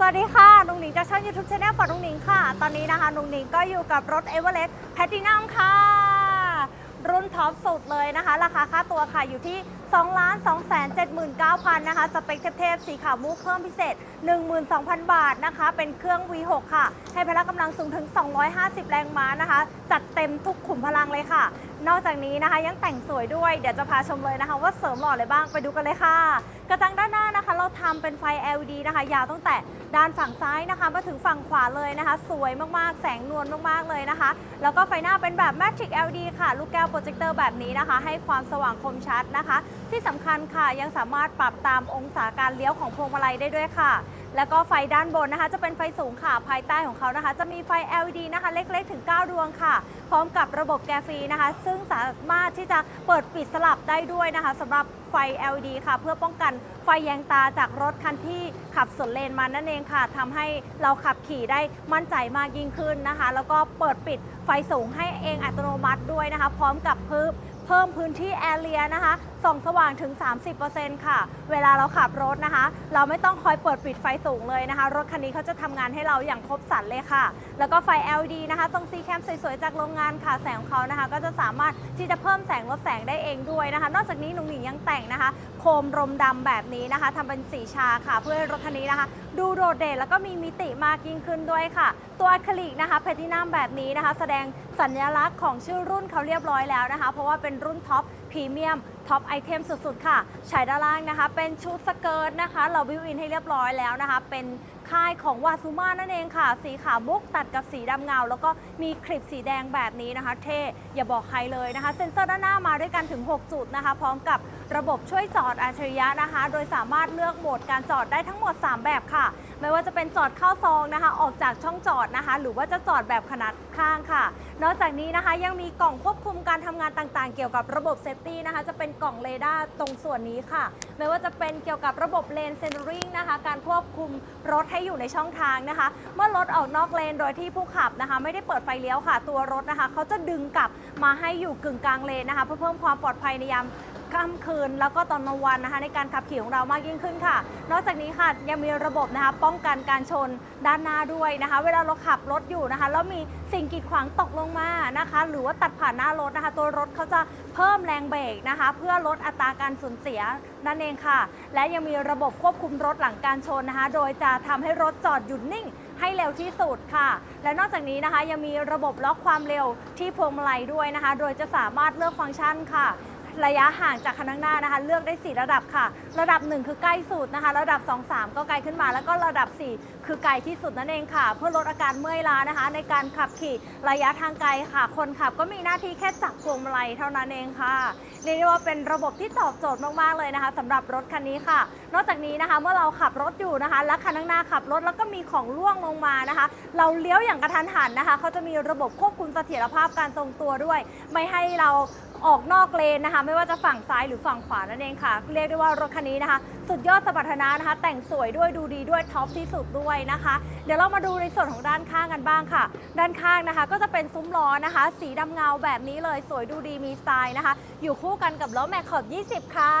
สวัสดีค่ะนุงหนิงจากช่อง YouTube Channel ฝอนุงหนิงค่ะ ตอนนี้นะคะนุงหนิงก็อยู่กับรถ e v e r e s t Platinum ค่ะ รุ่นท็อปสุดเลยนะคะ ราคาค่าตัวค่ะอยู่ที่ 2 2 7 9 0 0 0 นะคะ สเปคเทพๆสีขาวมุกเพิ่มพิเศษ 12,000 บาทนะคะ เป็นเครื่อง V6 ค่ะ ให้พละกำลังสูงถึง 250 แรงม้านะคะ จัดเต็มทุกขุมพลังเลยค่ะ นอกจากนี้นะคะยังแต่งสวยด้วย เดี๋ยวจะพาชมเลยนะคะ ว่าเสริมหล่ออะไรบ้างไปดูกันเลยค่ะ กระจังด้านหน้านะคะ เราทำเป็นไฟ LED นะคะ ยาวตั้งแต่ด้านฝั่งซ้ายนะคะ มาถึงฝั่งขวาเลยนะคะ สวยมากๆ แสงนวลมากๆเลยนะคะ แล้วก็ไฟหน้าเป็นแบบ Matrix LED ค่ะ ลูกแก้วโปรเจคเตอร์แบบนี้นะคะ ให้ความสว่างคมชัดนะคะ ที่สำคัญค่ะยังสามารถปรับตามองศาการเลี้ยวของพวงมาลัยได้ด้วยค่ะ แล้วก็ไฟด้านบนนะคะ จะเป็นไฟสูงค่ะภายใต้ของเขานะคะ จะมีไฟ LED นะคะ เล็กๆ ถึง 9 ดวงค่ะ พร้อมกับระบบแกฟรีนะคะ ซึ่งสามารถที่จะเปิดปิดสลับได้ด้วยนะคะสำหรับไฟ LED ค่ะ เพื่อป้องกันไฟแยงตาจากรถคันที่ขับสวนเลนมานั่นเองค่ะทำให้เราขับขี่ได้มั่นใจมากยิ่งขึ้นนะคะ แล้วก็เปิดปิดไฟสูงให้เองอัตโนมัติด้วยนะคะ พร้อมกับเพิ่ม เพิ่มพื้นที่แอเรียนะคะส่องสว่างถึง 30%ค่ะ เวลาเราขับรถนะคะ เราไม่ต้องคอยเปิดปิดไฟสูงเลยนะคะ รถคันนี้เขาจะทำงานให้เราอย่างครบสรรเลยค่ะ แล้วก็ไฟ LED นะคะตรงซีแคมสวยๆ จากโรงงานค่ะ แสงของเขานะคะ ก็จะสามารถที่จะเพิ่มแสงลดแสงได้เองด้วยนะคะ นอกจากนี้หนุ่งหนิงยังแต่งนะคะ โคมรมดำแบบนี้นะคะทำเป็นสีชาค่ะ เพื่อให้รถคันนี้นะคะ ดูโดดเด่นแล้วก็มีมิติมากยิ่งขึ้นด้วยค่ะ ตัวอะคริลิกนะคะแพทินัมแบบนี้นะคะ แสดงสัญลักษณ์ของชื่อรุ่นเขาเรียบร้อยแล้วนะคะ เพราะว่าเป็นรุ่นท็อปพรีเมียม ท็อปไอเทมสุดๆ ค่ะใช้ด้านล่างนะคะ เป็นชุดสเกิร์ตนะคะ เราบิวอินให้เรียบร้อยแล้วนะคะ เป็นค่ายของวาซูมานั่นเองค่ะ สีขาวมุกตัดกับสีดำเงา แล้วก็มีคลิปสีแดงแบบนี้นะคะ เท่อย่าบอกใครเลยนะคะ เซ็นเซอร์ด้านหน้ามาด้วยกันถึง 6 จุดนะคะ พร้อมกับระบบช่วยจอดอัจฉริยะนะคะ โดยสามารถเลือกโหมดการจอดได้ทั้งหมด 3 แบบค่ะ ไม่ว่าจะเป็นจอดเข้าซองนะคะ ออกจากช่องจอดนะคะ หรือว่าจะจอดแบบขนาดข้างค่ะ นอกจากนี้นะคะยังมีกล่องควบคุมการทำงานต่างๆ เกี่ยวกับระบบเซฟตี้นะคะ จะเป็นกล่องเรดาร์ตรงส่วนนี้ค่ะ ไม่ว่าจะเป็นเกี่ยวกับระบบเลนเซนเซอริงนะคะ การควบคุมรถให้อยู่ในช่องทางนะคะ เมื่อรถออกนอกเลนโดยที่ผู้ขับนะคะ ไม่ได้เปิดไฟเลี้ยวค่ะ ตัวรถนะคะเขาจะดึงกลับมาให้อยู่กึ่งกลางเลนนะคะ เพื่อเพิ่มความปลอดภัยในยาม ค่ำคืน แล้วก็ตอนกลางวันนะคะ ในการขับขี่ของเรามากยิ่งขึ้นค่ะ นอกจากนี้ค่ะยังมีระบบนะคะป้องกันการชนด้านหน้าด้วยนะคะ เวลาเราขับรถอยู่นะคะแล้วมีสิ่งกีดขวางตกลงมานะคะ หรือว่าตัดผ่านหน้ารถนะคะ ตัวรถเขาจะเพิ่มแรงเบรกนะคะ เพื่อลดอัตราการสูญเสียนั่นเองค่ะ และยังมีระบบควบคุมรถหลังการชนนะคะ โดยจะทำให้รถจอดหยุดนิ่งให้เร็วที่สุดค่ะ และนอกจากนี้นะคะยังมีระบบล็อกความเร็วที่พวงมาลัยด้วยนะคะ โดยจะสามารถเลือกฟังก์ชันค่ะ ระยะห่างจากคันข้างหน้านะคะ เลือกได้ 4 ระดับค่ะ ระดับ 1 คือใกล้สุดนะคะ ระดับ 2 3 ก็ไกลขึ้นมาแล้วก็ระดับ 4 คือไกลที่สุดนั่นเองค่ะ เพื่อลดอาการเมื่อยล้านะคะ ในการขับขี่ระยะทางไกลค่ะ คนขับก็มีหน้าที่แค่จับพวงมาลัยเท่านั้นเองค่ะเรียกได้ว่าเป็นระบบที่ตอบโจทย์มากๆเลยนะคะสำหรับรถคันนี้ค่ะ นอกจากนี้นะคะเมื่อเราขับรถอยู่นะคะ และคันข้างหน้าขับรถแล้วก็มีของล่วงลงมานะคะ เราเลี้ยวอย่างกระทันหันนะคะเขาจะมีระบบควบคุมเสถียรภาพการทรงตัวด้วย ไม่ให้เราออกนอกเลนนะคะ ไม่ว่าจะฝั่งซ้ายหรือฝั่งขวานั่นเองค่ะ เรียกได้ว่ารถคันนี้นะคะ สุดยอดสมรรถนะนะคะ แต่งสวยด้วยดูดีด้วยท็อปที่สุดด้วยนะคะ เดี๋ยวเรามาดูในส่วนของด้านข้างกันบ้างค่ะ ด้านข้างนะคะ ก็จะเป็นซุ้มล้อนะคะ สีดำเงาแบบนี้เลยสวยดูดีมีสไตล์นะคะ อยู่คู่กันกับล้อแม็กขอบ 20 ค่ะ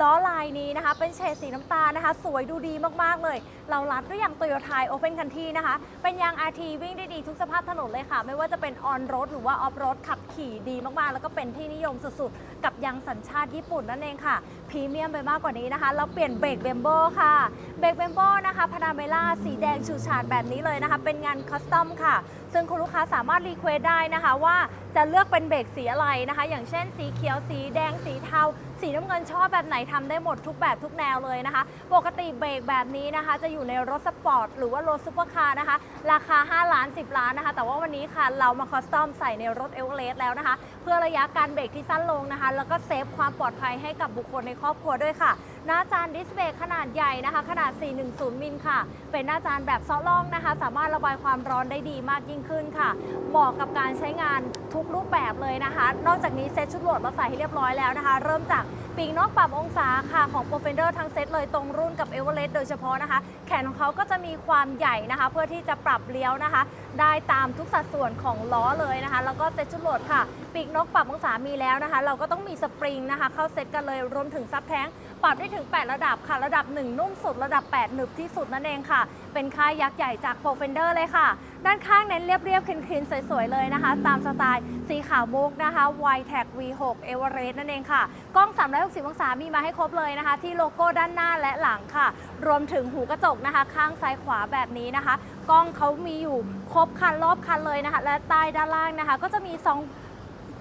ล้อลายนี้นะคะ เป็นเฉดสีน้ำตาลนะคะ สวยดูดีมากๆเลย เรารัดด้วยยางโตโยต้าโอเพนคันทีนะคะ เป็นยาง RT วิ่งได้ดีทุกสภาพถนนเลยค่ะ ไม่ว่าจะเป็นออนร d หรือว่าออฟโรดขับขี่ดีมากๆ แล้วก็เป็นที่นิยมสุดๆ กับยางสัญชาติญี่ปุ่นนั่นเองค่ะพรีเมียมไปมากกว่านี้นะคะ เราเปลี่ยนเบรกเบมโบค่ะ เบรกเบมโบนะคะพานาเมล่าสีแดงฉูดฉาดแบบนี้เลยนะคะ เป็นงานคัสตอมค่ะ ซึ่งคุณลูกค้าสามารถรีเควสได้นะคะว่าจะเลือกเป็นเบรกสีอะไรนะคะ อย่างเช่นสีเขียวสีแดงสีเทา สีน้ำเงินชอบแบบไหนทำได้หมดทุกแบบทุกแนวเลยนะคะ ปกติเบรกแบบนี้นะคะ จะอยู่ในรถสปอร์ตหรือว่ารถซุปเปอร์คาร์นะคะ ราคา 5 ล้าน 10 ล้านนะคะ แต่ว่าวันนี้ค่ะเรามาคอสตอมใส่ในรถเอเวอเรสต์แล้วนะคะเพื่อระยะการเบรกที่สั้นลงนะคะ แล้วก็เซฟความปลอดภัยให้กับบุคคลในครอบครัวด้วยค่ะ หน้าจานดิสเบรกขนาดใหญ่นะคะ ขนาด 410 มิลค่ะ เป็นหน้าจานแบบซอล่องนะคะ สามารถระบายความร้อนได้ดีมากยิ่งขึ้นค่ะ เหมาะกับการใช้งานทุกรูปแบบเลยนะคะ นอกจากนี้เซ็ตชุดโหลดมาใส่ให้เรียบร้อยแล้วนะคะ เริ่มจากปีกนอกปรับองศาค่ะของ p r o f e n d e r ทั้งเซ็ตเลยตรงรุ่นกับ e v e r e s t โดยเฉพาะนะคะ แขนของเขาก็จะมีความใหญ่นะคะ เพื่อที่จะปรับเลี้ยวนะคะได้ตามทุกสัดส่วนของล้อเลยนะคะ แล้วก็เซ็ตชุดโหลดค่ะ ปีกนกปรับองศามีแล้วนะคะ เราก็ต้องมีสปริงนะคะ เข้าเซ็ตกันเลยรวมถึงซับแท้งปรับได้ถึง 8 ระดับค่ะ ระดับ 1 นุ่มสุด ระดับ 8 หนึบที่สุดนั่นเองค่ะ เป็นค่ายยักษ์ใหญ่จากโปรเฟนเดอร์เลยค่ะ ด้านข้างเน้นเรียบๆคลีนๆ สวยๆ เลยนะคะ ตามสไตล์สีขาวมุกนะคะ y t a g V6 e v e r e s t นั่นเองค่ะ กล้อง 360 องศามีมาให้ครบเลยนะคะ ที่โลโก้ด้านหน้าและหลังค่ะ รวมถึงหูกระจกนะคะ ข้างซ้ายขวาแบบนี้นะคะ กล้องเขามีอยู่ครบคันรอบคันเลยนะคะ และใต้ด้านล่างนะคะ ก็จะมีสอง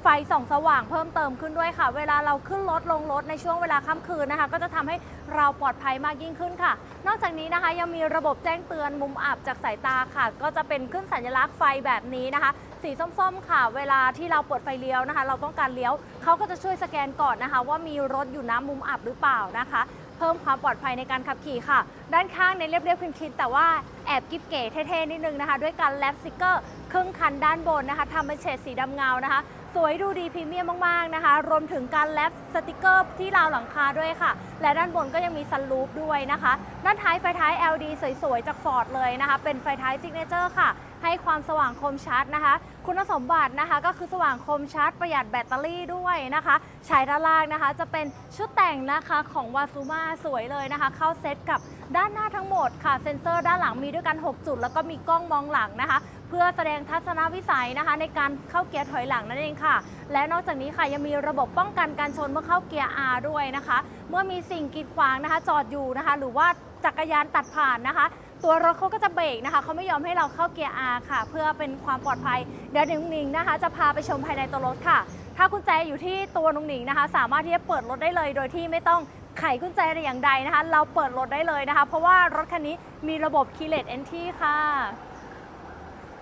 ไฟส่องสว่างเพิ่มเติมขึ้นด้วยค่ะ เวลาเราขึ้นรถลงรถในช่วงเวลาค่ำคืนนะคะ ก็จะทำให้เราปลอดภัยมากยิ่งขึ้นค่ะ นอกจากนี้นะคะยังมีระบบแจ้งเตือนมุมอับจากสายตาค่ะ ก็จะเป็นขึ้นสัญลักษณ์ไฟแบบนี้นะคะ สีส้มๆ ค่ะ เวลาที่เราเปิดไฟเลี้ยวนะคะ เราต้องการเลี้ยวเขาก็จะช่วยสแกนก่อนนะคะ ว่ามีรถอยู่น้ำมุมอับหรือเปล่านะคะ เพิ่มความปลอดภัยในการขับขี่ค่ะ ด้านข้างในเรียบคิงคิดแต่ว่าแอบกิ๊บเก๋เท่ๆนิดนึงนะคะ ด้วยการแลปสติกเกอร์ ครึ่งคันด้านบนนะคะทำเป็นเฉดสีดำเงานะคะ สวยดูดีพรีเมียมมาก ๆ นะคะ รวมถึงการแลปสติกเกอร์ที่ราวหลังคาด้วยค่ะ และด้านบนก็ยังมีซันรูฟด้วยนะคะ ด้านท้ายไฟท้าย LED สวย ๆ จากฟอร์ดเลยนะคะ เป็นไฟท้ายซิกเนเจอร์ค่ะ ให้ความสว่างคมชัดนะคะ คุณสมบัตินะคะก็คือสว่างคมชัดประหยัดแบตเตอรี่ด้วยนะคะฉายด้านล่างนะคะ จะเป็นชุดแต่งนะคะของวาซูมาสวยเลยนะคะ เข้าเซตกับด้านหน้าทั้งหมดค่ะ เซ็นเซอร์ด้านหลังมีด้วยกัน 6 จุด แล้วก็มีกล้องมองหลังนะคะ เพื่อแสดงทัศนวิสัยนะคะ ในการเข้าเกียร์ถอยหลังนั่นเองค่ะ และนอกจากนี้ค่ะยังมีระบบป้องกันการชนเมื่อเข้าเกียร์ R ด้วยนะคะ เมื่อมีสิ่งกีดขวางนะคะ จอดอยู่นะคะ หรือว่าจักรยานตัดผ่านนะคะ ตัวรถเขาก็จะเบรกนะคะเขาไม่ยอมให้เราเข้าเกียร์ R ค่ะ เพื่อเป็นความปลอดภัยเดี๋ยวหนิงๆนะคะ จะพาไปชมภายในตัวรถค่ะ ถ้ากุญแจอยู่ที่ตัวนุงหนิงนะคะ สามารถที่จะเปิดรถได้เลย โดยที่ไม่ต้องไขกุญแจแต่อย่างใดนะคะ เราเปิดรถได้เลยนะคะ เพราะว่ารถคันนี้มีระบบ Keyless Entry ค่ะ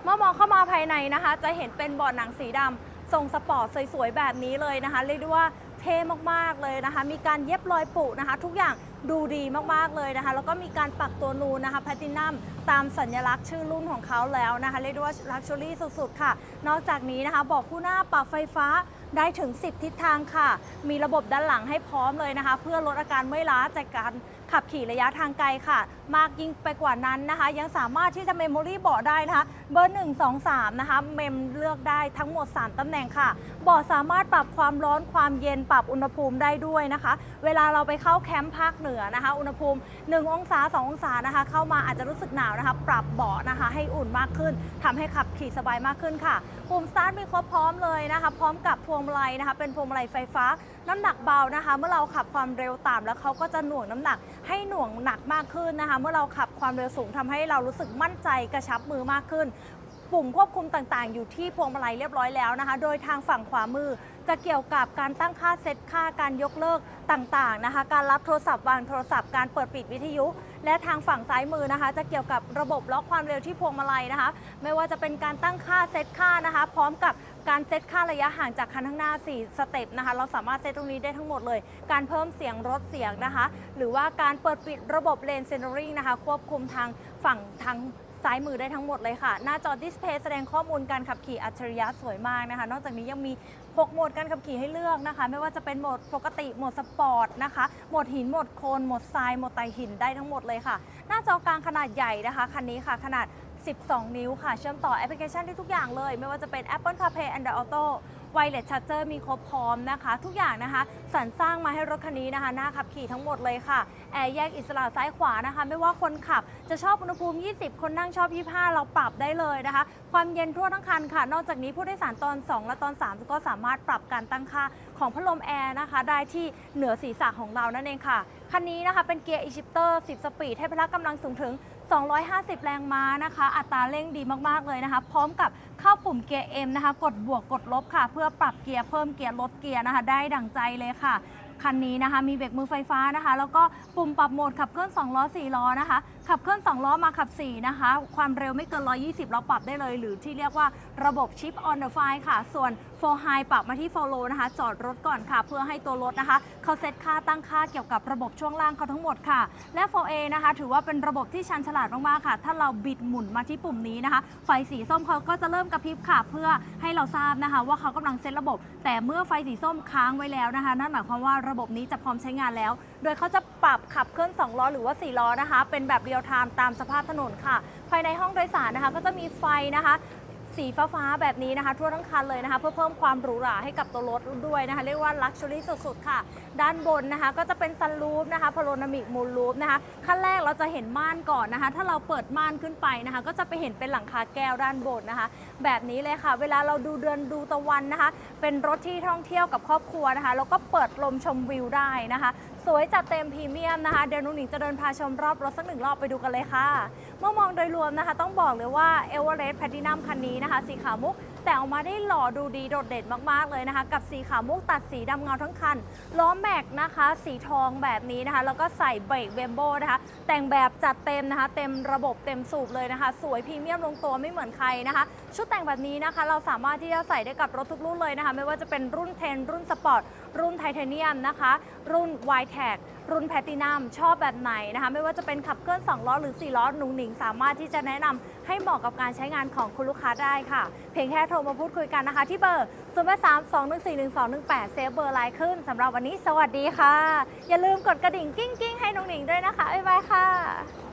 เมื่อมองเข้ามาภายในนะคะ จะเห็นเป็นเบาะหนังสีดำทรงสปอร์ตสวยๆแบบนี้เลยนะคะเรียกได้ว่าเท่มากๆเลยนะคะ มีการเย็บรอยปุนะคะ ทุกอย่างดูดีมากๆเลยนะคะ แล้วก็มีการปักตัวนูนนะคะแพตินัมตามสัญลักษณ์ชื่อรุ่นของเขาแล้วนะคะเรียกได้ว่าลักชัวรี่สุดๆค่ะ นอกจากนี้นะคะบอกคู่หน้าปรับไฟฟ้าได้ถึง 10 ทิศทางค่ะ มีระบบด้านหลังให้พร้อมเลยนะคะ เพื่อลดอาการเมื่อยล้าจากการ ขับขี่ระยะทางไกลค่ะ มากยิ่งไปกว่านั้นนะคะ ยังสามารถที่จะเมมโมรี่เบาะได้นะคะ เบอร์ 1 2 3 นะคะ เมมเลือกได้ทั้งหมด 3 ตำแหน่งค่ะเบาะสามารถปรับความร้อนความเย็นปรับอุณหภูมิได้ด้วยนะคะ เวลาเราไปเข้าแคมป์ภาคเหนือนะคะ อุณหภูมิ 1 องศา 2 องศานะคะ เข้ามาอาจจะรู้สึกหนาวนะคะ ปรับเบาะนะคะ ให้อุ่นมากขึ้นทำให้ขับขี่สบายมากขึ้นค่ะ ปุ่มสตาร์ทมีครบพร้อมเลยนะคะพร้อมกับพวงมาลัยนะคะ เป็นพวงมาลัยไฟฟ้า น้ำหนักเบานะคะ เมื่อเราขับความเร็วต่ำแล้วเขาก็จะหน่วงน้ำหนัก ให้หน่วงหนักมากขึ้นนะคะ เมื่อเราขับความเร็วสูงทำให้เรารู้สึกมั่นใจกระชับมือมากขึ้นปุ่มควบคุมต่างๆ อยู่ที่พวงมาลัยเรียบร้อยแล้วนะคะ โดยทางฝั่งขวามือ จะเกี่ยวกับการตั้งค่าเซตค่าการยกเลิกต่างๆนะคะ การรับโทรศัพท์วางโทรศัพท์การเปิดปิดวิทยุ และทางฝั่งซ้ายมือนะคะ จะเกี่ยวกับระบบล็อกความเร็วที่พวงมาลัยนะคะ ไม่ว่าจะเป็นการตั้งค่าเซตค่านะคะ พร้อมกับการเซตค่าระยะห่างจากคันข้างหน้า 4 สเต็ปนะคะ เราสามารถเซตตรงนี้ได้ทั้งหมดเลย การเพิ่มเสียงรถเสียงนะคะ หรือว่าการเปิดปิดระบบเลนเซนเซอริงนะคะ ควบคุมทางฝั่งทาง ซ้ายมือได้ทั้งหมดเลยค่ะ หน้าจอดิสเพย์แสดงข้อมูลการขับขี่อัจฉริยะสวยมากนะคะ นอกจากนี้ยังมี 6 โหมดการขับขี่ให้เลือกนะคะ ไม่ว่าจะเป็นโหมดปกติ โหมดสปอร์ตนะคะ โหมดหิน โหมดโคลน โหมดทราย โหมดไตหินได้ทั้งหมดเลยค่ะ หน้าจอกลางขนาดใหญ่นะคะ คันนี้ค่ะ ขนาด 12 นิ้วค่ะ เชื่อมต่อแอปพลิเคชันได้ทุกอย่างเลย ไม่ว่าจะเป็น Apple CarPlay Android Auto ไวเลสชาร์เจอร์มีครบพร้อมนะคะ ทุกอย่างนะคะสรรสร้างมาให้รถคันนี้นะคะหน้าขับขี่ทั้งหมดเลยค่ะแอร์แยกอิสระซ้ายขวานะคะ ไม่ว่าคนขับจะชอบอุณหภูมิ 20 คนนั่งชอบ 25 เราปรับได้เลยนะคะ ความเย็นทั่วทั้งคันค่ะ นอกจากนี้ผู้โดยสารตอน 2 และตอน 3 ก็สามารถปรับการตั้งค่า ของพัดลมแอร์นะคะ ได้ที่เหนือศีรษะของเรานั่นเองค่ะ คันนี้นะคะเป็นเกียร์อีชิปเตอร์ 10 สปีดให้พละกำลังสูงถึง 250 แรงม้านะคะ อัตราเร่งดีมากๆเลยนะคะ พร้อมกับเข้าปุ่มเกียร์ M นะคะ กดบวกกดลบค่ะ เพื่อปรับเกียร์เพิ่มเกียร์ลดเกียร์นะคะ ได้ดั่งใจเลยค่ะคันนี้นะคะมีเบรกมือไฟฟ้านะคะ แล้วก็ปุ่มปรับโหมดขับเคลื่อน2ล้อ4ล้อนะคะ ขับเคลื่อน 2 ล้อมาขับ 4 นะคะ ความเร็วไม่เกิน 120 เราปรับได้เลย หรือที่เรียกว่าระบบชิป on the fly ค่ะ ส่วน for high ปรับมาที่ for low นะคะ จอดรถก่อนค่ะ เพื่อให้ตัวรถนะคะ เขาเซตค่าตั้งค่าเกี่ยวกับระบบช่วงล่างเขาทั้งหมดค่ะ และ 4A นะคะ ถือว่าเป็นระบบที่ชันฉลาดมาก ๆ ค่ะ ถ้าเราบิดหมุนมาที่ปุ่มนี้นะคะ ไฟสีส้มเขาก็จะเริ่มกระพริบค่ะ เพื่อให้เราทราบนะคะ ว่าเขากำลังเซตระบบ แต่เมื่อไฟสีส้มค้างไว้แล้วนะคะ นั่นหมายความว่าระบบนี้จะพร้อมใช้งานแล้ว โดยเขาจะปรับขับเคลื่อน 2 ล้อหรือว่า 4 ล้อนะคะ เป็นแบบเรียลไทม์ตามสภาพถนนค่ะ ภายในห้องโดยสารนะคะ ก็จะมีไฟนะคะสีฟ้าๆแบบนี้นะคะ ทั่วทั้งคันเลยนะคะ เพื่อเพิ่มความหรูหราให้กับตัวรถด้วยนะคะ เรียกว่าลักชัวรี่สุดๆ ค่ะ ด้านบนนะคะ ก็จะเป็นซันรูฟนะคะพาโรนามิกมูลรูฟนะคะขั้นแรกเราจะเห็นม่านก่อนนะคะ ถ้าเราเปิดม่านขึ้นไปนะคะ ก็จะไปเห็นเป็นหลังคาแก้วด้านบนนะคะ แบบนี้เลยค่ะ เวลาเราดูเดือนดูตะวันนะคะ เป็นรถที่ท่องเที่ยวกับครอบครัวนะคะแล้วก็เปิดลมชมวิวได้นะคะสวยจัดเต็มพรีเมียมนะคะเดี๋ยวนุ่งหนิงจะเดินพาชมรอบรถสักหนึ่งรอบไปดูกันเลยค่ะ เมื่อมองโดยรวมนะคะ ต้องบอกเลยว่าเอเวอเรสต์แพทินัมคันนี้นะคะ สีขาวมุก แต่ออกมาได้หล่อดูดีโดดเด่นมากๆเลยนะคะ กับสีขาวมุกตัดสีดำเงาทั้งคัน ล้อแม็กนะคะ สีทองแบบนี้นะคะ แล้วก็ใส่เบรกเบมโบนะคะ แต่งแบบจัดเต็มนะคะ เต็มระบบเต็มสูบเลยนะคะ สวยพรีเมียมลงตัวไม่เหมือนใครนะคะ ชุดแต่งแบบนี้นะคะ เราสามารถที่จะใส่ได้กับรถทุกรุ่นเลยนะคะ ไม่ว่าจะเป็นรุ่นเทนรุ่นสปอร์ต รุ่นไทเทเนียมนะคะ รุ่น y t e c รุ่นแพตินัมชอบแบบไหนนะคะ ไม่ว่าจะเป็นขับเคลื่อน 2 ล้อหรือ 4 ล้อหนุ่งหนิง สามารถที่จะแนะนำให้เหมาะกับการใช้งานของคุณลูกค้าได้ค่ะ เพียงแค่โทรมาพูดคุยกันนะคะ ที่เบอร์ 0 3 2 1 4 1 2 1 8 เซฟเบอร์ไลน์ขึ้นสำหรับวันนี้สวัสดีค่ะ อย่าลืมกดกระดิ่งกิ้งกิ้งให้หนุ่งหนิงด้วยนะคะบ๊ายบายค่ะ